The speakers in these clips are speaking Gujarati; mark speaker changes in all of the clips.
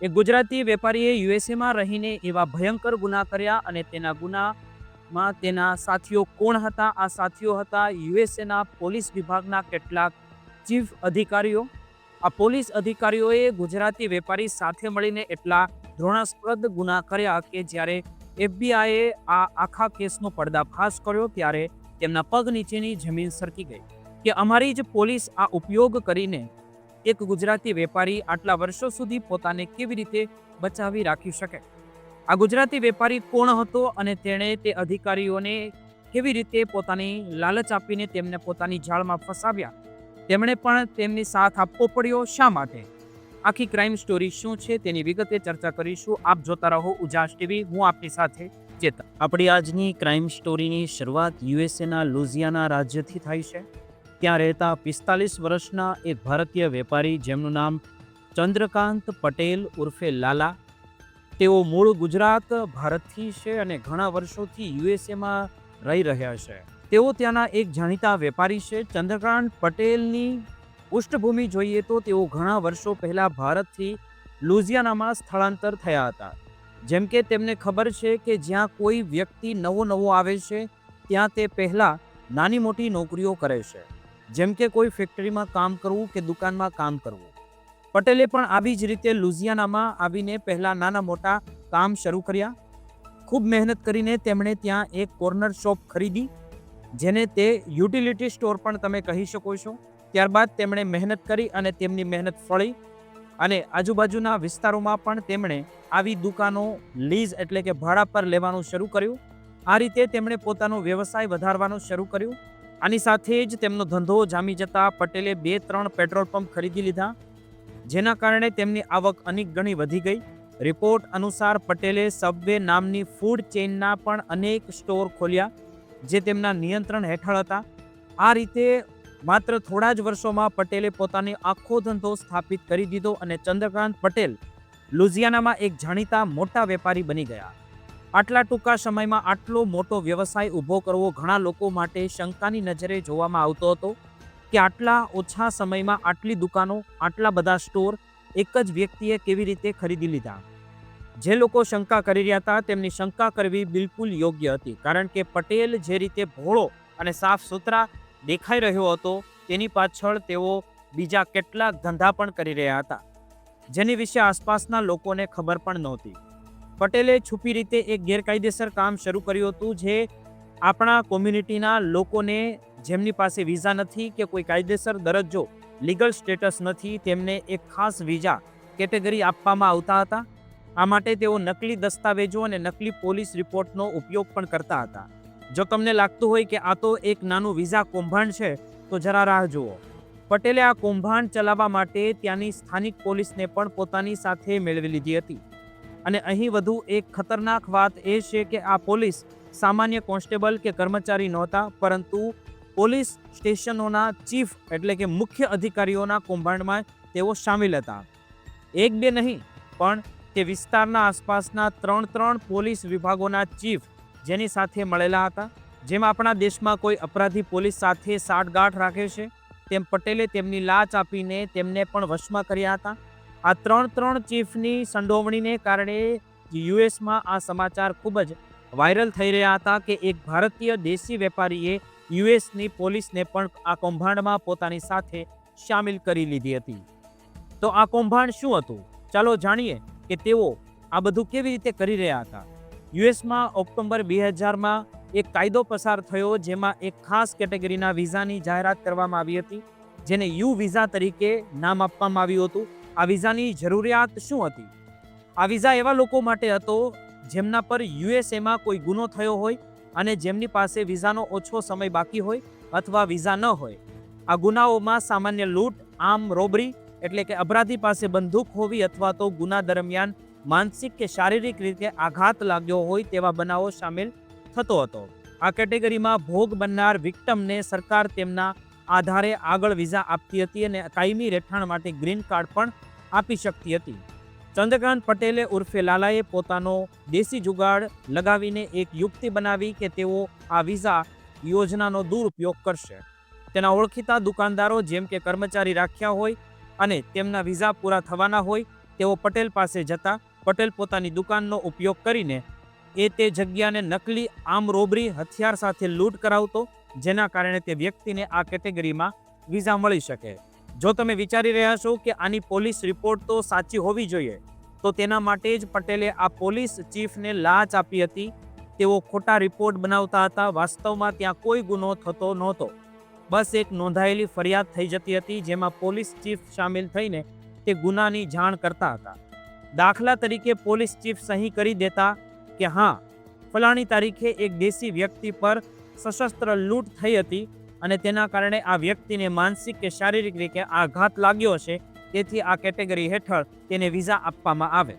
Speaker 1: એક ગુજરાતી વેપારીએ યુએસએમાં રહીને એવા ભયંકર ગુના કર્યા અને તેના ગુનામાં તેના સાથીઓ કોણ હતા? આ સાથીઓ હતા યુએસએના પોલીસ વિભાગના કેટલાક ચીફ અધિકારીઓ. આ પોલીસ અધિકારીઓએ ગુજરાતી વેપારી સાથે મળીને એટલા ધૃણાસ્પદ ગુના કર્યા કે જ્યારે એફબીઆઈએ આ આખા કેસનો પર્દાફાશ કર્યો ત્યારે તેમના પગ નીચેની જમીન સરકી ગઈ. કે અમારી જ પોલીસ આ ઉપયોગ કરીને એક ગુજરાતી વેપારી આટલા વર્ષો સુધી પોતાને કેવી રીતે બચાવી રાખી શકે? આ ગુજરાતી વેપારી કોણ હતો અને તેણે તે અધિકારીઓને કેવી રીતે પોતાની લાલચ આપીને તેમને પોતાની જાળમાં ફસાવ્યા? તેમણે પણ તેમની સાથ આપવો પડ્યો શા માટે? આખી ક્રાઇમ સ્ટોરી શું છે તેની વિગતે ચર્ચા કરીશું. આપ જોતા રહો ઉજાસ ટીવી. હું આપની સાથે ચેતન. આપણી આજની ક્રાઇમ સ્ટોરીની શરૂઆત યુએસએના લુઝિયાના રાજ્યથી થાય છે. ત્યાં રહેતા પિસ્તાલીસ વર્ષના એક ભારતીય વેપારી જેમનું નામ ચંદ્રકાંત પટેલ ઉર્ફે લાલા. તેઓ મૂળ ગુજરાત, ભારતથી છે અને ઘણા વર્ષોથી યુએસએમાં રહી રહ્યા છે. તેઓ ત્યાંના એક જાણીતા વેપારી છે. ચંદ્રકાંત પટેલની પૃષ્ઠભૂમિ જોઈએ તો તેઓ ઘણા વર્ષો પહેલાં ભારતથી લુઝિયાનામાં સ્થળાંતર થયા હતા. જેમ કે તેમને ખબર છે કે જ્યાં કોઈ વ્યક્તિ નવો નવો આવે છે, ત્યાં તે પહેલાં નાની મોટી નોકરીઓ કરે છે. જેમ કે કોઈ ફેક્ટરીમાં કામ કરવું કે દુકાનમાં કામ કરવું. પટેલે પણ આવી જ રીતે લુઝિયાનામાં આવીને પહેલાં નાના મોટા કામ શરૂ કર્યા. ખૂબ મહેનત કરીને તેમણે ત્યાં એક કોર્નર શોપ ખરીદી, જેને તે યુટિલિટી સ્ટોર પણ તમે કહી શકો છો. ત્યારબાદ તેમણે મહેનત કરી અને તેમની મહેનત ફળી અને આજુબાજુના વિસ્તારોમાં પણ તેમણે આવી દુકાનો લીઝ એટલે કે ભાડા પર લેવાનું શરૂ કર્યું. આ રીતે તેમણે પોતાનો વ્યવસાય વધારવાનું શરૂ કર્યું. આની સાથે જ તેમનો ધંધો જામી જતા પટેલે બે ત્રણ પેટ્રોલ પંપ ખરીદી લીધા, જેના કારણે તેમની આવક અનેક ગણી વધી ગઈ. રિપોર્ટ અનુસાર પટેલે સબવે નામની ફૂડ ચેઇનના પણ અનેક સ્ટોર ખોલ્યા, જે તેમના નિયંત્રણ હેઠળ હતા. આ રીતે માત્ર થોડા જ વર્ષોમાં પટેલે પોતાની આખો ધંધો સ્થાપિત કરી દીધો અને ચંદ્રકાંત પટેલ લુઝિયાનામાં એક જાણીતા મોટા વેપારી બની ગયા. આટલા ટૂંકા સમયમાં આટલો મોટો વ્યવસાય ઊભો કરવો ઘણા લોકો માટે શંકાની નજરે જોવામાં આવતો હતો કે આટલા ઓછા સમયમાં આટલી દુકાનો, આટલા બધા સ્ટોર એક જ વ્યક્તિએ કેવી રીતે ખરીદી લીધા? જે લોકો શંકા કરી રહ્યા હતા તેમની શંકા કરવી બિલકુલ યોગ્ય હતી કારણ કે પટેલ જે રીતે ભોળો અને સાફ સુથરા દેખાઈ રહ્યો હતો તેની પાછળ તેઓ બીજા કેટલાક ધંધા પણ કરી રહ્યા હતા, જેની વિશે આસપાસના લોકોને ખબર પણ નહોતી. પટેલે છુપી રીતે એક ગેરકાયદેસર કામ શરૂ કર્યું હતું જે આપણા કોમ્યુનિટીના લોકોને જેમની પાસે વિઝા નથી કે કોઈ કાયદેસર દરજ્જો, લીગલ સ્ટેટસ નથી, તેમને એક ખાસ વિઝા કેટેગરી આપવામાં આવતા હતા. આ માટે તેઓ નકલી દસ્તાવેજો અને નકલી પોલીસ રિપોર્ટનો ઉપયોગ પણ કરતા હતા. જો તમને લાગતું હોય કે આ તો એક નાનું વિઝા કૌભાંડ છે, તો જરા રાહ જુઓ. પટેલે આ કૌભાંડ ચલાવવા માટે ત્યાંની સ્થાનિક પોલીસને પણ પોતાની સાથે મેળવી લીધી હતી. અને અહીં વધુ એક ખતરનાક વાત એ છે કે આ પોલીસ સામાન્ય કોન્સ્ટેબલ કે કર્મચારી નહોતા, પરંતુ પોલીસ સ્ટેશનોના ચીફ એટલે કે મુખ્ય અધિકારીઓના કૌભાંડમાં તેઓ સામેલ હતા. એક બે નહીં, પણ તે વિસ્તારના આસપાસના ત્રણ ત્રણ પોલીસ વિભાગોના ચીફ જેની સાથે મળેલા હતા. જેમ આપણા દેશમાં કોઈ અપરાધી પોલીસ સાથે સાઠગાંઠ રાખે છે, તેમ પટેલે તેમની લાચ આપીને તેમને પણ વશમાં કર્યા હતા. આ ત્રણ ત્રણ ચીફની સંડોવણીને કારણે યુએસમાં આ સમાચાર ખૂબ જ વાયરલ થઈ રહ્યા હતા કે એક ભારતીય દેશી વેપારીએ યુએસની પોલીસને પણ આ કૌભાંડમાં પોતાની સાથે સામેલ કરી લીધી હતી. તો આ કૌભાંડ શું હતું? ચાલો જાણીએ કે તેઓ આ બધું કેવી રીતે કરી રહ્યા હતા. યુએસમાં ઓક્ટોબર બે હજારમાં એક કાયદો પસાર થયો જેમાં એક ખાસ કેટેગરીના વિઝાની જાહેરાત કરવામાં આવી હતી, જેને યુ વિઝા તરીકે નામ આપવામાં આવ્યું હતું. આ વિઝાની જરૂરિયાત શું હતી? આ વિઝા એવા લોકો માટે હતો જેમના પર યુએસએમાં કોઈ ગુનો થયો હોય અને જેમની પાસે વિઝાનો ઓછો સમય બાકી હોય અથવા વિઝા ન હોય. આ ગુનાઓમાં સામાન્ય લૂંટ, આમ, રોબરી એટલે કે અપરાધી પાસે બંદૂક હોવી અથવા તો ગુના દરમિયાન માનસિક કે શારીરિક રીતે આઘાત લાગ્યો હોય તેવા બનાવો સામેલ થતો હતો. આ કેટેગરીમાં ભોગ બનનાર વિક્ટમને સરકાર તેમના આધારે આગળ વિઝા આપતી હતી અને કાયમી રહેઠાણ માટે ગ્રીન કાર્ડ પણ આપી શકતી હતી. ચંદ્રકાંત પટેલે ઉર્ફે લાલાએ પોતાનો દેશી જુગાડ લગાવીને એક યુક્તિ બનાવી કે તેઓ આ વિઝા યોજનાનો દુરુપયોગ કરશે. તેના ઓળખીતા દુકાનદારો જેમ કે કર્મચારી રાખ્યા હોય અને તેમના વિઝા પૂરા થવાના હોય, તેઓ પટેલ પાસે જતા પટેલ પોતાની દુકાનનો ઉપયોગ કરીને એ તે જગ્યાને નકલી આમ રોબરી હથિયાર સાથે લૂંટ કરાવતો, જેના કારણે તે વ્યક્તિને આ કેટેગરીમાં વિઝા મળી શકે. જો તમે વિચારી રહ્યા છો કે આની પોલીસ રિપોર્ટ તો સાચી હોવી જોઈએ, તો તેના માટે જ પટેલે આ પોલીસ ચીફને લાંચ આપી હતી. તેઓ ખોટા રિપોર્ટ બનાવતા હતા, વાસ્તવમાં ત્યાં કોઈ ગુનો થતો નહોતો. બસ એક નોંધાયેલી ફરિયાદ થઈ જતી હતી, જેમાં પોલીસ ચીફ સામેલ થઈને તે ગુનાની જાણ કરતા હતા. દાખલા તરીકે પોલીસ ચીફ સહી કરી દેતા કે હા, ફલાણી તારીખે એક દેશી વ્યક્તિ પર સશસ્ત્ર લૂંટ થઈ હતી અને તેના કારણે આ વ્યક્તિને માનસિક કે શારીરિક રીતે આઘાત લાગ્યો છે તેથી આ કેટેગરી હેઠળ તેને વિઝા આપવામાં આવે.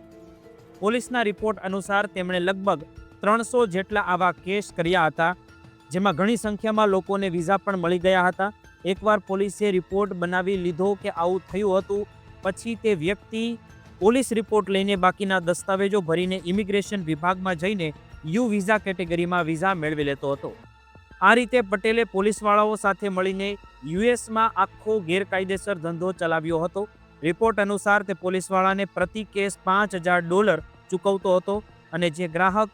Speaker 1: પોલીસના રિપોર્ટ અનુસાર તેમણે લગભગ ત્રણસો જેટલા આવા કેસ કર્યા હતા, જેમાં ઘણી સંખ્યામાં લોકોને વિઝા પણ મળી ગયા હતા. એકવાર પોલીસે રિપોર્ટ બનાવી લીધો કે આવું થયું હતું, પછી તે વ્યક્તિ પોલીસ રિપોર્ટ લઈને બાકીના દસ્તાવેજો ભરીને ઇમિગ્રેશન વિભાગમાં જઈને યુ વિઝા કેટેગરીમાં વિઝા મેળવી લેતો હતો. આ રીતે પટેલે પોલીસવાળાઓ સાથે મળીને યુએસમાં આખો ગેરકાયદેસર ધંધો ચલાવ્યો હતો. રિપોર્ટ અનુસાર તે પોલીસવાળાને પ્રતિ કેસ પાંચ હજાર ડોલર ચૂકવતો હતો અને જે ગ્રાહક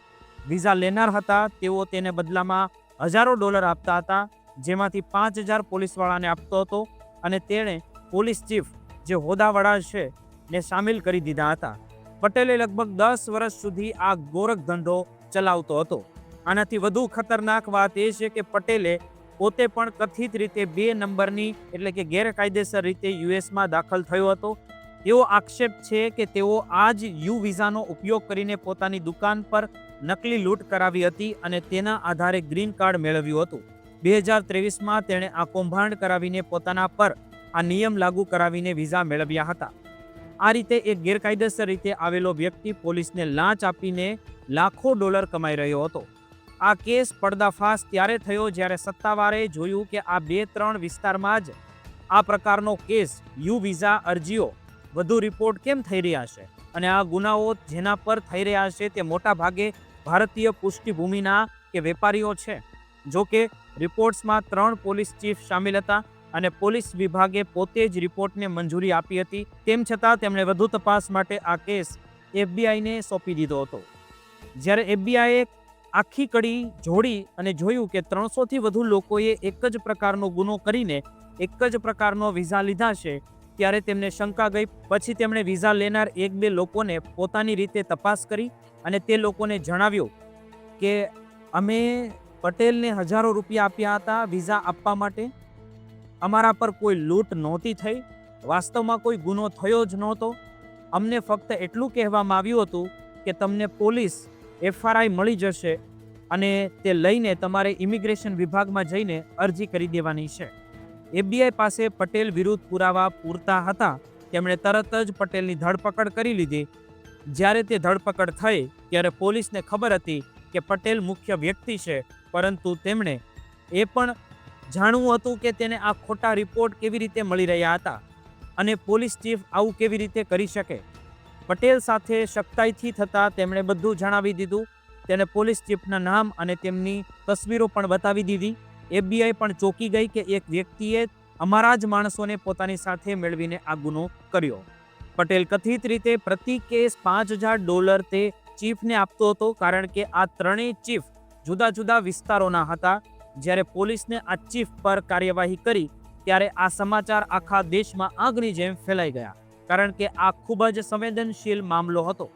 Speaker 1: વિઝા લેનાર હતા તેઓ તેને બદલામાં હજારો ડોલર આપતા હતા, જેમાંથી પાંચ હજાર પોલીસવાળાને આપતો હતો અને તેણે પોલીસ ચીફ જે હોદાવાળા છે ને સામેલ કરી દીધા હતા. પટેલે લગભગ દસ વર્ષ સુધી આ ગોરખ ધંધો ચલાવતો હતો. આનાથી વધુ ખતરનાક વાત એ છે કે પટેલે પોતે પણ કથિત રીતે બે નંબરની એટલે કે ગેરકાયદેસર રીતે યુએસમાં દાખલ થયો હતો. તેવો આક્ષેપ છે કે તેઓ આ જ યુ વિઝાનો ઉપયોગ કરીને પોતાની દુકાન પર નકલી લૂંટ કરાવી હતી અને તેના આધારે ગ્રીન કાર્ડ મેળવ્યું હતું. બે હજાર ત્રેવીસમાં તેણે આ કૌભાંડ કરાવીને પોતાના પર આ નિયમ લાગુ કરાવીને વિઝા મેળવ્યા હતા. આ રીતે એક ગેરકાયદેસર રીતે આવેલો વ્યક્તિ પોલીસને લાંચ આપીને લાખો ડોલર કમાઈ રહ્યો હતો. આ કેસ પડદાફાશ ત્યારે થયો જ્યારે સત્તાવારે જોયું કે આ બે ત્રણ વિસ્તારમાં જ આ પ્રકારનો કેસ યુ વિઝા અરજીઓ વધુ રિપોર્ટ કેમ થઈ રહ્યા છે? અને આ ગુનાઓ જેના પર થઈ રહ્યા છે તે મોટા ભાગે ભારતીય પુષ્ટિભૂમિના કે વેપારીઓ છે? જો કે, રિપોર્ટ્સમાં ત્રણ પોલીસ ચીફ સામેલ હતા અને પોલીસ વિભાગે પોતે જ રિપોર્ટને મંજૂરી આપી હતી. તેમ છતાં તેમણે વધુ તપાસ માટે આ કેસ એફબીઆઈને સોંપી દીધો હતો. જ્યારે એફબીઆઈએ આખી કડી જોડી અને જોયું કે ત્રણસોથી વધુ લોકોએ એક જ પ્રકારનો ગુનો કરીને એક જ પ્રકારનો વિઝા લીધા છે, ત્યારે તેમને શંકા ગઈ. પછી તેમણે વિઝા લેનાર એક બે લોકોને પોતાની રીતે તપાસ કરી અને તે લોકોને જણાવ્યું કે, અમે પટેલને હજારો રૂપિયા આપ્યા હતા વિઝા આપવા માટે. અમારા પર કોઈ લૂંટ નહોતી થઈ. વાસ્તવમાં કોઈ ગુનો થયો જ નહોતો. અમને ફક્ત એટલું કહેવામાં આવ્યું હતું કે તમને પોલીસ એફઆરઆઈ મળી જશે અને તે લઈને તમારે ઇમિગ્રેશન વિભાગમાં જઈને અરજી કરી દેવાની છે. એફબીઆઈ પાસે પટેલ વિરુદ્ધ પુરાવા પૂરતા હતા. તેમણે તરત જ પટેલની ધરપકડ કરી લીધી. જ્યારે તે ધરપકડ થઈ, ત્યારે પોલીસને ખબર હતી કે પટેલ મુખ્ય વ્યક્તિ છે, પરંતુ તેમણે એ પણ જાણવું હતું કે તેને આ ખોટા રિપોર્ટ કેવી રીતે મળી રહ્યા હતા અને પોલીસ ચીફ આવું કેવી રીતે કરી શકે. પટેલ સાથે સખ્તાઈથી થતાં તેમણે બધું જણાવી દીધું. તેને પોલીસ ચીફના નામ અને તેમની તસવીરો પણ બતાવી દીધી. એફબીઆઈ પણ ચોંકી ગઈ કે એક વ્યક્તિએ અમારા જ માણસોને પોતાની સાથે મેળવીને આ ગુનો કર્યો. પટેલ કથિત રીતે પ્રતિ કેસ પાંચ હજાર ડોલર તે ચીફને આપતો હતો કારણ કે આ ત્રણેય ચીફ જુદા જુદા વિસ્તારોના હતા. જ્યારે પોલીસને આ ચીફ પર કાર્યવાહી કરી, ત્યારે આ સમાચાર આખા દેશમાં આગની જેમ ફેલાઈ ગયા. કારણ કે આ ખૂબ જ સંવેદનશીલ મામલો હતો.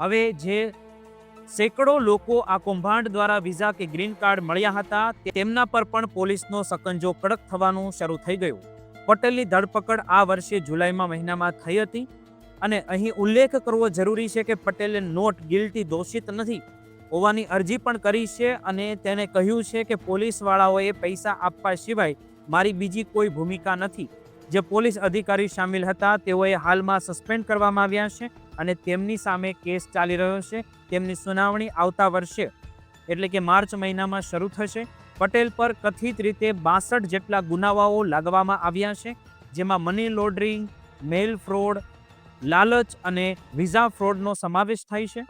Speaker 1: હવે જે સેંકડો લોકો આ કૌભાંડ દ્વારા વિઝા કે ગ્રીન કાર્ડ મળ્યા હતા તેમના પર પણ પોલીસનો સકંજો કડક થવાનું શરૂ થઈ ગયું. પટેલની ધરપકડ આ વર્ષે જુલાઈમાં મહિનામાં થઈ હતી અને અહીં ઉલ્લેખ કરવો જરૂરી છે કે પટેલે નોટ ગિલ્ટી દોષિત નથી. હોવાની અરજી પણ કરી છે અને તેને કહ્યું છે કે પોલીસવાળાઓએ પૈસા આપવા સિવાય મારી બીજી કોઈ ભૂમિકા નથી. જે પોલીસ અધિકારી સામેલ હતા, તેઓએ હાલમાં સસ્પેન્ડ કરવામાં આવ્યા છે અને તેમની સામે કેસ ચાલી રહ્યો છે. તેમની સુનાવણી આવતા વર્ષે, એટલે કે માર્ચ મહિનામાં શરૂ થશે. પટેલ પર કથિત રીતે બાસઠ જેટલા ગુનાઓ લાગવામાં આવ્યા છે, જેમાં મની લોન્ડરિંગ, મેલ ફ્રોડ, લાલચ અને વિઝા ફ્રોડનો સમાવેશ થાય છે.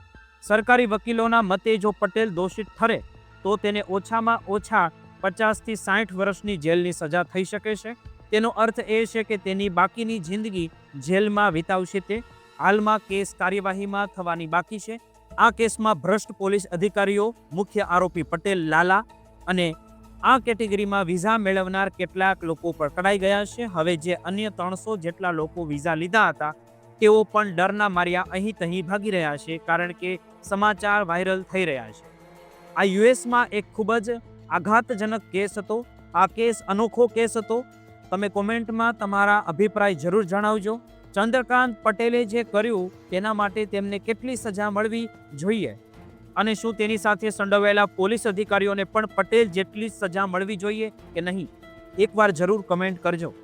Speaker 1: સરકારી વકીલોના મતે, જો પટેલ દોષિત ઠરે, તો તેને ઓછામાં ઓછા પચાસથી સાઠ વર્ષની જેલની સજા થઈ શકે છે. તેનો અર્થ એ છે કે તેની બાકીની જિંદગી જેલમાં વિતાવશે તે. હાલમાં કેસ કાર્યવાહીમાં થવાની બાકી છે. આ કેસમાં ભ્રષ્ટ પોલીસ અધિકારીઓ, મુખ્ય આરોપી પટેલ, લાલા અને આ કેટેગરીમાં વિઝા મેળવનાર કેટલાક લોકો પકડાઈ ગયા છે. હવે જે અન્ય ત્રણસો જેટલા લોકો વિઝા લીધા હતા, તેઓ પણ ડરના માર્યા અહીં તહીં ભાગી રહ્યા છે કારણ કે સમાચાર વાયરલ થઈ રહ્યા છે. આ યુએસમાં એક ખૂબ જ આઘાતજનક કેસ હતો. આ કેસ અનોખો કેસ હતો. તમે કોમેન્ટમાં તમારા અભિપ્રાય જરૂર જણાવજો. ચંદ્રકાંત પટેલે જે કર્યું, તેના માટે તેમને કેટલી સજા મળવી જોઈએ? અને શું તેની સાથે સંડોવાયેલા પોલીસ અધિકારીઓને પણ પટેલ જેટલી સજા મળવી જોઈએ કે નહીં? એકવાર જરૂર કમેન્ટ કરજો.